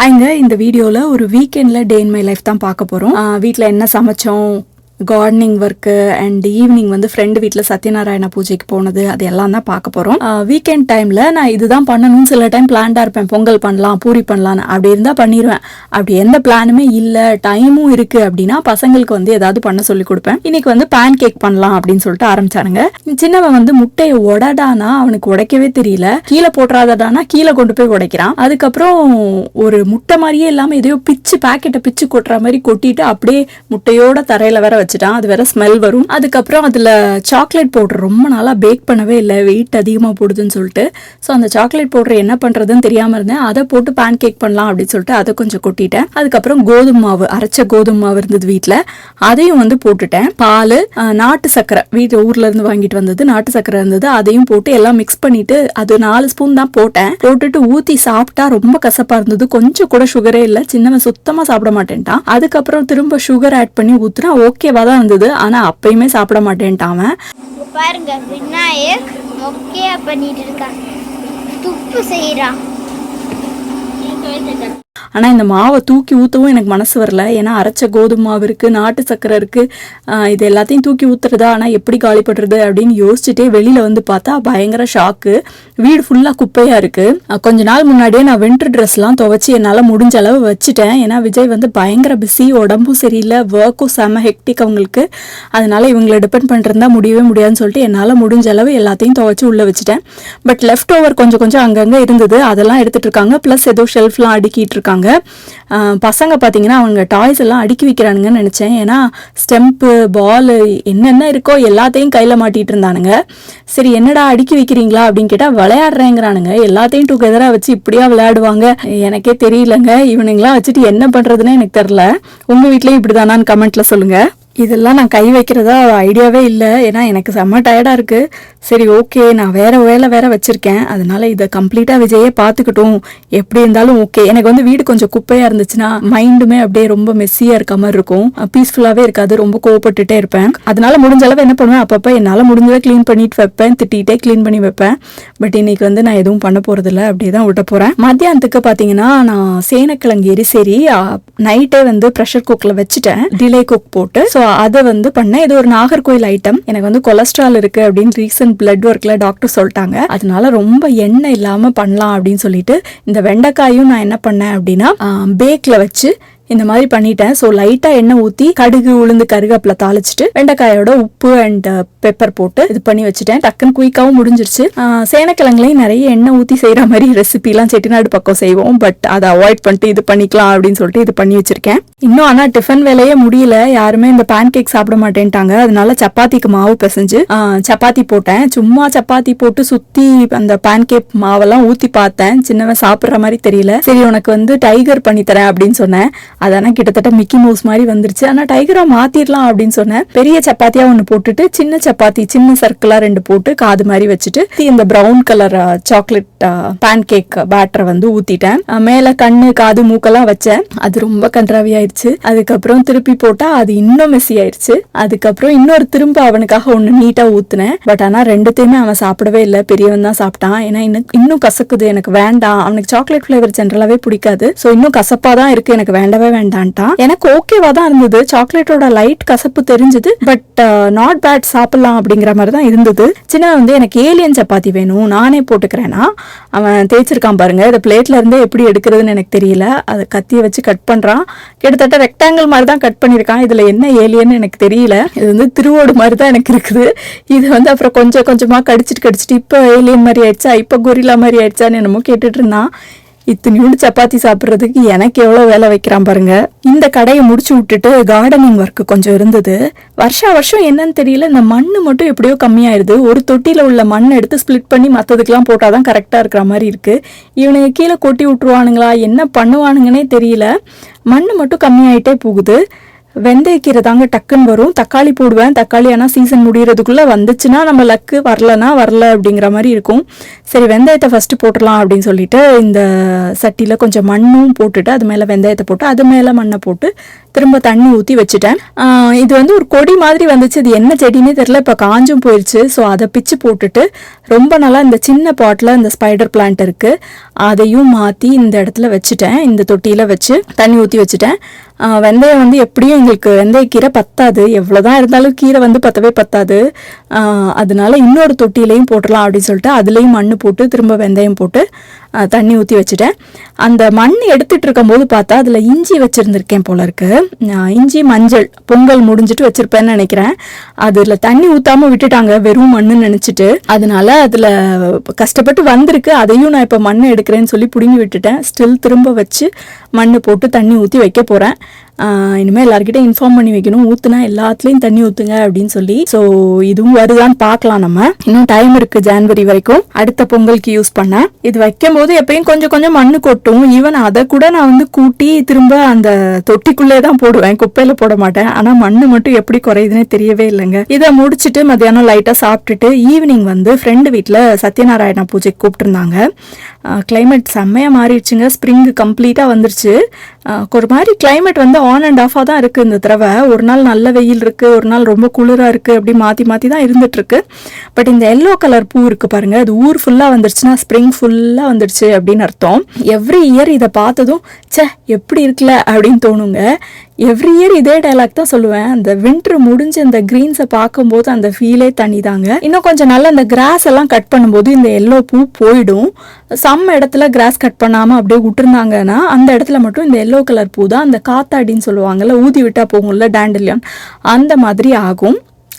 ஹாய்ங்க இந்த வீடியோவில் ஒரு வீக்கெண்டில் டே இன் மை லைஃப் தான் பார்க்க போகிறோம் வீட்டில் என்ன சமைச்சோம் கார்டனிங் ஒர்க்கு அண்ட் ஈவினிங் வந்து ஃப்ரெண்டு வீட்டில் சத்யநாராயண பூஜைக்கு போனது அது எல்லாம் தான் பார்க்க போகிறோம் வீக்கெண்ட் டைமில் நான் இதுதான் பண்ணணும்னு சில டைம் பிளான்டாக இருப்பேன். பொங்கல் பண்ணலாம் பூரி பண்ணலான்னு அப்படி இருந்தால் பண்ணிடுவேன் அப்படி எந்த பிளானுமே இல்லை. டைமும் இருக்குது அப்படின்னா பசங்களுக்கு வந்து ஏதாவது பண்ண சொல்லி கொடுப்பேன். இன்னைக்கு வந்து பேன் கேக் பண்ணலாம் அப்படின்னு சொல்லிட்டு ஆரம்பிச்சானுங்க. சின்னவன் வந்து முட்டையை உடடானா அவனுக்கு உடைக்கவே தெரியல. கீழே போட்டுறாதடானா கீழே கொண்டு போய் உடைக்கிறான். அதுக்கப்புறம் ஒரு முட்டை மாதிரியே இல்லாமல் எதையோ பிச்சு பாக்கெட்டை பிச்சு கொட்டுற மாதிரி கொட்டிட்டு அப்படியே முட்டையோட தரையில வேற வச்சுட்டான் அது வேற ஸ்மெல் வரும். அதுக்கப்புறம் அதில் சாக்லேட் பவுடர் ரொம்ப நாளாக பேக் பண்ணவே இல்லை. வெயிட் அதிகமாக போடுதுன்னு சொல்லிட்டு. ஸோ அந்த சாக்லேட் பவுடர் என்ன பண்ணுறதுன்னு தெரியாமல் இருந்தேன். அதை போட்டு பேன் கேக் பண்ணலாம் அப்படின்னு சொல்லிட்டு அதை கொஞ்சம் கொட்டிட்டேன். அதுக்கப்புறம் கோதுமை மாவு அரைச்ச கோதுமை மாவு இருந்தது வீட்டில் அதையும் வந்து போட்டுட்டேன். பால் நாட்டு சர்க்கரை. வீட்டு ஊரில் இருந்து வாங்கிட்டு வந்தது. நாட்டு சர்க்கரை இருந்தது. அதையும் போட்டு எல்லாம் மிக்ஸ் பண்ணிட்டு அது நாலு ஸ்பூன் தான் போட்டேன். போட்டுட்டு ஊற்றி சாப்பிட்டா ரொம்ப கசப்பாக இருந்தது. கொஞ்சம் கூட சுகரே இல்லை. சின்னவன் சுத்தமாக சாப்பிட மாட்டேன்ட்டான். அதுக்கப்புறம் திரும்ப சுகர் ஆட் பண்ணி ஊற்றுனா ஓகேவா சூப்பராக தான் இருந்தது ஆனால் அப்பயுமே சாப்பிட மாட்டேன்ட்டான் அவன். பாருங்க விநாயக் மொக்கையா பண்ணிட்டு இருக்கான். துப்பு செய்யறான் ஆனால் இந்த மாவை தூக்கி ஊற்றவும் எனக்கு மனசு வரல. ஏன்னா அரைச்ச கோதுமை மாவு இருக்குது நாட்டு சக்கரை இருக்குது இது எல்லாத்தையும் தூக்கி ஊற்றுறதா ஆனால் எப்படி காலி அப்படின்னு யோசிச்சுட்டே வெளியில் வந்து பார்த்தா பயங்கர ஷாக்கு வீடு ஃபுல்லாக குப்பையாக இருக்குது கொஞ்ச நாள் முன்னாடியே நான் வின்டர் ட்ரெஸ்லாம் துவச்சி என்னால் முடிஞ்ச அளவு வச்சுட்டேன். ஏன்னா விஜய் வந்து பயங்கர பிஸி உடம்பும் சரியில்லை ஒர்க்கும் செம ஹெக்டிக் அவங்களுக்கு. அதனால் இவங்களை டிபெண்ட் பண்ணுறதா முடியவே முடியாதுன்னு சொல்லிட்டு என்னால் முடிஞ்ச அளவு எல்லாத்தையும் துவச்சி உள்ளே வச்சுட்டேன். பட் லெஃப்ட் ஓவர் கொஞ்சம் கொஞ்சம் அங்கங்கே இருந்தது. அதெல்லாம் எடுத்துகிட்டு இருக்காங்க. ப்ளஸ் ஏதோ ஷெல்ஃப்லாம் அடுக்கிட்டு இருக்காங்க. வச்சுருக்காங்க. பசங்க பார்த்தீங்கன்னா அவங்க டாய்ஸ் எல்லாம் அடுக்கி வைக்கிறானுங்கன்னு நினச்சேன். ஏன்னா ஸ்டெம்ப்பு பால் என்னென்ன இருக்கோ எல்லாத்தையும் கையில் மாட்டிகிட்டு இருந்தானுங்க. சரி என்னடா அடுக்கி வைக்கிறீங்களா அப்படின்னு கேட்டால் விளையாடுறேங்கிறானுங்க. எல்லாத்தையும் டுகெதராக வச்சு இப்படியா விளையாடுவாங்க. எனக்கே தெரியலங்க. இவனுங்களாம் வச்சுட்டு என்ன பண்ணுறதுன்னு எனக்கு தெரில உங்கள் வீட்லேயும் இப்படி தானான்னு கமெண்ட்டில் சொல்லுங்கள் இதெல்லாம் நான் கை வைக்கிறதா ஐடியாவே இல்லை. ஏன்னா எனக்கு செம்ம டயர்டாக இருக்குது சரி ஓகே நான் வேறு வேலை வேறு வச்சுருக்கேன். அதனால் இதை கம்ப்ளீட்டாக விஜயே பார்த்துக்கிட்டோம். எப்படி இருந்தாலும் ஓகே எனக்கு வந்து வீடு கொஞ்சம் குப்பையாக இருந்துச்சுன்னா மைண்டுமே அப்படியே ரொம்ப மெஸ்ஸியாக இருக்க மாதிரி இருக்கும். பீஸ்ஃபுல்லாகவே இருக்காது. ரொம்ப கோவப்பட்டுட்டே இருப்பேன். அதனால் முடிஞ்ச அளவு என்ன பண்ணுவேன்? அப்பப்போ என்னால் முடிஞ்சதை க்ளீன் பண்ணிட்டு வைப்பேன். திட்டிகிட்டே க்ளீன் பண்ணி வைப்பேன். பட் இன்னைக்கு வந்து நான் எதுவும் பண்ண போகிறதில்ல அப்படியே தான் விட்ட போகிறேன் மத்தியானத்துக்கு பார்த்தீங்கன்னா நான் சேனக்கிழங்கு எரிசேரி நைட்டே வந்து ப்ரெஷர் குக்கில் வச்சுட்டேன். டிலே குக் போட்டு. ஸோ அதை வந்து பண்ணேன் இது ஒரு நாகர்கோயில் ஐட்டம் எனக்கு வந்து கொலஸ்ட்ரால் இருக்கு அப்படின்னு ரீசன்ட் பிளட் ஒர்க்ல டாக்டர் சொல்லிட்டாங்க. அதனால ரொம்ப எண்ணெய் இல்லாம பண்ணலாம் அப்படின்னு சொல்லிட்டு இந்த வெண்டைக்காயும் நான் என்ன பண்ணேன் அப்படின்னா பேக்ல வச்சு இந்த மாதிரி பண்ணிட்டேன். ஸோ லைட்டாக எண்ணெய் ஊற்றி கடுகு உளுந்து கருவேப்பிலை தாளிச்சிட்டு வெண்டைக்காயோட உப்பு அண்ட் பெப்பர் uh, போட்டு இது பண்ணி வச்சுட்டேன். டக்குன்னு குயிக்காகவும் முடிஞ்சிருச்சு. சேனக்கிழங்குலையும் நிறைய எண்ணெய் ஊற்றி செய்கிற மாதிரி ரெசிபிலாம் செட்டிநாடு பக்கம் செய்வோம். பட் அதை அவாய்ட் பண்ணிட்டு இது பண்ணிக்கலாம் அப்படின்னு சொல்லிட்டு இது பண்ணி வச்சிருக்கேன். இன்னும் ஆனால் டிஃபன் வேலையே முடியல. யாருமே இந்த பேன் கேக் சாப்பிட மாட்டேன்ட்டாங்க. அதனால சப்பாத்திக்கு மாவு பிசைஞ்சு சப்பாத்தி போட்டேன். சும்மா சப்பாத்தி போட்டு சுற்றி அந்த பேன் கேக் மாவெல்லாம் ஊற்றி பார்த்தேன். சின்னவன் சாப்பிட்ற மாதிரி தெரியல. சரி உனக்கு வந்து டைகர் பண்ணி தரேன் அப்படின்னு சொன்னேன். அதெல்லாம் கிட்டத்தட்ட மிக்கி மவுஸ் மாதிரி வந்துருச்சு. ஆனா டைகரா மாத்திரலாம் அப்படின்னு சொன்னேன். பெரிய சப்பாத்தியா ஒன்று போட்டுட்டு சின்ன சப்பாத்தி சின்ன சர்க்கிளா ரெண்டு போட்டு காது மாதிரி வச்சுட்டு இந்த brown colour chocolate pancake பேட்டரை வந்து ஊத்திட்டேன். மேலே மேல கண்ணு காது மூக்கெல்லாம் வச்சேன். அது ரொம்ப கன்றாவி ஆயிடுச்சு. அதுக்கப்புறம் திருப்பி போட்டா அது இன்னும் மெஸ்ஸி ஆயிடுச்சு. அதுக்கப்புறம் இன்னொரு திரும்ப அவனுக்காக ஒன்று நீட்டா ஊத்துனேன். பட் ஆனா ரெண்டுத்தையுமே அவன் சாப்பிடவே இல்லை. பெரியவன் தான் சாப்பிட்டான். ஏன்னா இன்னும் இன்னும் கசக்குது. எனக்கு வேண்டாம். அவனுக்கு சாக்லேட் ஃப்ளேவர் ஜென்ரலாவே பிடிக்காது. ஸோ இன்னும் கசப்பா தான் இருக்கு. எனக்கு வேண்டவே வேண்டான்ட்டான் எனக்கு ஓகேவா தான் இருந்தது. சாக்லேட்டோட லைட் கசப்பு தெரிஞ்சது பட் நாட் uh, பேட் சாப்பிடலாம் அப்படிங்கிற மாதிரி தான் இருந்தது. சின்ன வந்து எனக்கு ஏலியன் சப்பாத்தி வேணும் நானே போட்டுக்கிறேன்னா அவன் தேய்ச்சிருக்கான் பாருங்க. இதை பிளேட்ல இருந்தே எப்படி எடுக்கிறதுன்னு எனக்கு தெரியல. அதை கத்தியை வச்சு கட் பண்றான். கிட்டத்தட்ட ரெக்டாங்கிள் மாதிரி தான் கட் பண்ணியிருக்கான். இதுல என்ன ஏலியன்னு எனக்கு தெரியல. இது வந்து திருவோடு மாதிரி தான் எனக்கு இருக்குது. இது வந்து அப்புறம் கொஞ்சம் கொஞ்சமா கடிச்சிட்டு கடிச்சிட்டு இப்போ ஏலியன் மாதிரி ஆயிடுச்சா? இப்போ கொரிலா மாதிரி ஆயிடுச்சான்னு என்னமோ கேட்டுட்டு இருந்தான். இத்தனையோண்டு சப்பாத்தி சாப்பிட்றதுக்கு எனக்கு எவ்வளோ வேலை வைக்கிறான் பாருங்க. இந்த கடையை முடிச்சு விட்டுட்டு கார்டனிங் ஒர்க்கு கொஞ்சம் இருந்தது. வருஷா வருஷம் என்னன்னு தெரியல இந்த மண் மட்டும் எப்படியோ கம்மியாயிருது. ஒரு தொட்டியில் உள்ள மண் எடுத்து ஸ்ப்ளிட் பண்ணி மற்றதுக்கெல்லாம் போட்டால் தான் கரெக்டாக இருக்கிற மாதிரி இருக்கு. இவனுங்க கீழே கொட்டி விட்டுருவானுங்களா என்ன பண்ணுவானுங்கன்னே தெரியல. மண் மட்டும் கம்மியாயிட்டே போகுது. வெந்தயக்கீரை தாங்க டக்குன்னு வரும். தக்காளி போடுவேன். தக்காளி ஆனால் சீசன் முடிகிறதுக்குள்ளே வந்துச்சுன்னா நம்ம லக்கு வரலனா வரல அப்படிங்கிற மாதிரி இருக்கும். சரி வெந்தயத்தை ஃபஸ்ட்டு போட்டுடலாம் அப்படின்னு சொல்லிட்டு இந்த சட்டியில் கொஞ்சம் மண்ணும் போட்டுட்டு அது மேலே வெந்தயத்தை போட்டு அது மேலே மண்ணை போட்டு திரும்ப தண்ணி ஊற்றி வச்சுட்டேன். இது வந்து ஒரு கொடி மாதிரி வந்துச்சு. இது என்ன செடினே தெரில இப்போ காஞ்சும் போயிடுச்சு ஸோ அதை பிச்சு போட்டுட்டு ரொம்ப நாளாக இந்த சின்ன பாட்டில் இந்த ஸ்பைடர் பிளான்ட் இருக்குது அதையும் மாற்றி இந்த இடத்துல வச்சுட்டேன். இந்த தொட்டியில் வச்சு தண்ணி ஊற்றி வச்சுட்டேன். வெந்தயம் வந்து எப்படியும் எங்களுக்கு வெந்தயக்கீரை பத்தாது. எவ்வளோதான் இருந்தாலும் கீரை வந்து பத்தவே பத்தாது. அதனால இன்னொரு தொட்டிலையும் போட்டுடலாம் அப்படின்னு சொல்லிட்டு அதுலேயும் மண் போட்டு திரும்ப வெந்தயம் போட்டு தண்ணி ஊற்றி வச்சுட்டேன். அந்த மண் எடுத்துட்டு இருக்கும்போது பார்த்தா அதில் இஞ்சி வச்சுருந்துருக்கேன் போல இருக்கு. இஞ்சி மஞ்சள் பொங்கல் முடிஞ்சிட்டு வச்சுருப்பேன்னு நினைக்கிறேன். அதில் தண்ணி ஊற்றாம விட்டுட்டாங்க வெறும் மண்ணுன்னு நினச்சிட்டு. அதனால அதில் கஷ்டப்பட்டு வந்திருக்கு. அதையும் நான் இப்போ மண் எடுக்கிறேன்னு சொல்லி பிடுங்கி விட்டுட்டேன். ஸ்டில் திரும்ப வச்சு மண் போட்டு தண்ணி ஊற்றி வைக்க போகிறேன் இனிமேல் எல்லாருக்கிட்டையும் இன்ஃபார்ம் பண்ணி வைக்கணும். ஊற்றுனா எல்லாத்துலேயும் தண்ணி ஊற்றுங்க அப்படின்னு சொல்லி. ஸோ இதுவும் வருதான்னு பார்க்கலாம் நம்ம. இன்னும் டைம் இருக்குது ஜான்வரி வரைக்கும். அடுத்த பொங்கலுக்கு யூஸ் பண்ண. இது வைக்கும் போது எப்பயும் கொஞ்சம் கொஞ்சம் மண்ணு கொட்டும். ஈவன் அதை கூட நான் வந்து கூட்டி திரும்ப அந்த தொட்டிக்குள்ளே தான் போடுவேன். குப்பையில் போட மாட்டேன். ஆனால் மண்ணு மட்டும் எப்படி குறையுதுன்னு தெரியவே இல்லைங்க. இதை முடிச்சுட்டு மத்தியானம் லைட்டாக சாப்பிட்டுட்டு ஈவினிங் வந்து ஃப்ரெண்டு வீட்டில் சத்யநாராயணா பூஜைக்கு கூப்பிட்டுருந்தாங்க. கிளைமேட் செம்மையாக மாறிடுச்சுங்க. ஸ்ப்ரிங் கம்ப்ளீட்டாக வந்துருச்சு. ஒரு மாதிரி கிளைமேட் வந்து ஆன் அண்ட் ஆஃபாக தான் இருக்குது இந்த தடவை. ஒரு நாள் நல்ல வெயில் இருக்குது ஒரு நாள் ரொம்ப குளிராக இருக்குது அப்படி மாற்றி மாற்றி தான் இருந்துகிட்ருக்கு பட் இந்த எல்லோ கலர் பூ இருக்குது பாருங்கள் அது ஊர் ஃபுல்லாக வந்துருச்சுன்னா ஸ்ப்ரிங் ஃபுல்லாக வந்துருச்சு அப்படின்னு அர்த்தம். எவ்ரி இயர் இதை பார்த்ததும் ச்சே எப்படி இருக்குல்ல அப்படின்னு தோணுங்க. எவ்ரி இயர் இதே டைலாக் தான் சொல்லுவேன். அந்த வின்டர் முடிஞ்சு அந்த க்ரீன்ஸை பார்க்கும்போது அந்த ஃபீலே தண்ணி தாங்க இன்னும் கொஞ்சம் நல்லா அந்த கிராஸ் எல்லாம் கட் பண்ணும்போது இந்த எல்லோ பூ போயிடும். சம் இடத்துல கிராஸ் கட் பண்ணாமல் அப்படியே விட்டுருந்தாங்கன்னா அந்த இடத்துல மட்டும் இந்த எல்லோ கலர் பூ தான் அந்த காத்தாடின்னு சொல்லுவாங்கல்ல ஊதி விட்டா போகும்ல டேண்டிலியான் அந்த மாதிரி ஆகும்.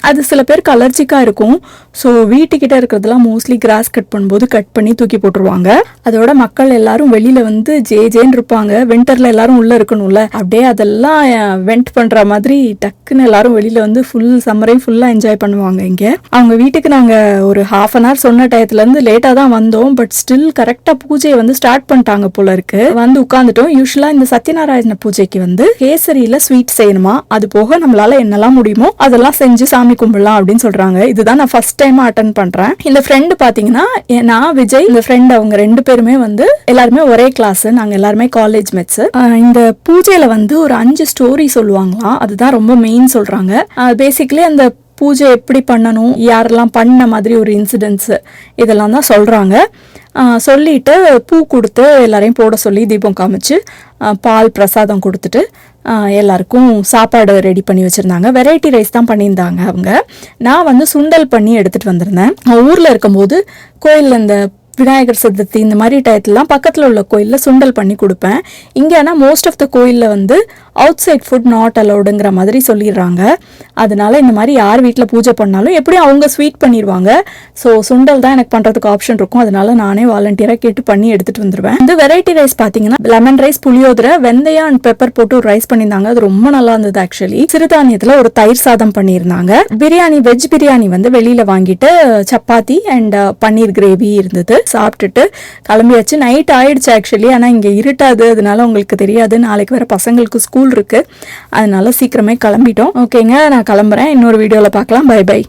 அது சில பேருக்கு அலர்ஜிக்காக இருக்கும். ஸோ வீட்டுக்கிட்ட இருக்கிறதெல்லாம் மோஸ்ட்லி கிராஸ் கட் பண்ணும்போது கட் பண்ணி தூக்கி போட்டுருவாங்க. அதோட மக்கள் எல்லாரும் வெளியில் வந்து ஜே ஜேன்னு இருப்பாங்க. வின்டரில் எல்லாரும் உள்ளே இருக்கணும்ல. அப்படியே அதெல்லாம் வெண்ட் பண்ணுற மாதிரி டக்குன்னு எல்லாரும் வெளியில் வந்து ஃபுல் சம்மரையும் ஃபுல்லாக என்ஜாய் பண்ணுவாங்க இங்கே. அவங்க வீட்டுக்கு நாங்கள் ஒரு ஹாஃப் அன் ஹவர் சொன்ன டயத்துலேருந்து லேட்டாக தான் வந்தோம். பட் ஸ்டில் கரெக்டாக பூஜையை வந்து ஸ்டார்ட் பண்ணிட்டாங்க போல இருக்கு. வந்து உட்காந்துட்டோம் யூஸ்வலாக இந்த சத்யநாராயண பூஜைக்கு வந்து கேசரியில் ஸ்வீட் செய்யணுமா? அது போக நம்மளால என்னெல்லாம் முடியுமோ அதெல்லாம் செஞ்சு சாமி கும்பிடலாம் அப்படின்னு சொல்றாங்க. இதுதான் நான் ஃபர்ஸ்ட் டைம் அட்டன் பண்றேன். இந்த ஃப்ரெண்டு பாத்தீங்கன்னா நான் விஜய் இந்த ஃப்ரெண்ட் அவங்க ரெண்டு பேருமே வந்து எல்லாருமே ஒரே கிளாஸ் நாங்க எல்லாருமே காலேஜ் மெட்ஸ் இந்த பூஜையில வந்து ஒரு அஞ்சு ஸ்டோரி சொல்லுவாங்களாம். அதுதான் ரொம்ப மெயின் சொல்றாங்க. பேசிக்கலி அந்த பூஜை எப்படி பண்ணணும் யாரெல்லாம் பண்ண மாதிரி ஒரு இன்சிடென்ட்ஸ் இதெல்லாம் தான் சொல்கிறாங்க சொல்லிட்டு பூ கொடுத்து எல்லாரையும் போட சொல்லி தீபம் காமிச்சு பால் பிரசாதம் கொடுத்துட்டு எல்லாருக்கும் சாப்பாடு ரெடி பண்ணி வச்சுருந்தாங்க. வெரைட்டி ரைஸ் தான் பண்ணியிருந்தாங்க அவங்க. நான் வந்து சுண்டல் பண்ணி எடுத்துகிட்டு வந்திருந்தேன். ஊரில் இருக்கும்போது கோயிலில் இந்த விநாயகர் சதுர்த்தி இந்த மாதிரி டயத்துலலாம் பக்கத்தில் உள்ள கோயிலில் சுண்டல் பண்ணி கொடுப்பேன். இங்கே ஆனால் மோஸ்ட் ஆஃப் த கோயிலில் வந்து அவுட் சைட் ஃபுட் நாட் அலவுடுங்கிற மாதிரி சொல்லிடுறாங்க. அதனால இந்த மாதிரி யார் வீட்டில் பூஜை பண்ணாலும் எப்படியும் அவங்க ஸ்வீட் பண்ணிடுவாங்க. ஸோ சுண்டல் தான் எனக்கு பண்ணுறதுக்கு ஆப்ஷன் இருக்கும். அதனால நானே வாலண்டியராக கேட்டு பண்ணி எடுத்துகிட்டு வந்துடுவேன் இந்த வெரைட்டி ரைஸ் பார்த்தீங்கன்னா லெமன் ரைஸ் புளியோதரை வெந்தயம் அண்ட் பெப்பர் போட்டு ஒரு ரைஸ் பண்ணியிருந்தாங்க. அது ரொம்ப நல்லா இருந்தது ஆக்சுவலி சிறுதானியத்தில் ஒரு தயிர் சாதம் பண்ணியிருந்தாங்க. பிரியாணி வெஜ் பிரியாணி வந்து வெளியில் வாங்கிட்டு chapati and uh, paneer gravy இருந்தது. சாப்பிட்டுட்டு கிளம்பியாச்சு. நைட் ஆயிடுச்சு ஆக்சுவலி ஆனால் இங்கே இருட்டாது. அதனால உங்களுக்கு தெரியாது. நாளைக்கு வேற பசங்களுக்கு ஸ்கூல் இருக்கு. அதனால சீக்கிரமே கிளம்பிட்டோம். ஓகேங்க நான் கிளம்புறேன். இன்னொரு வீடியோவில் பார்க்கலாம். By by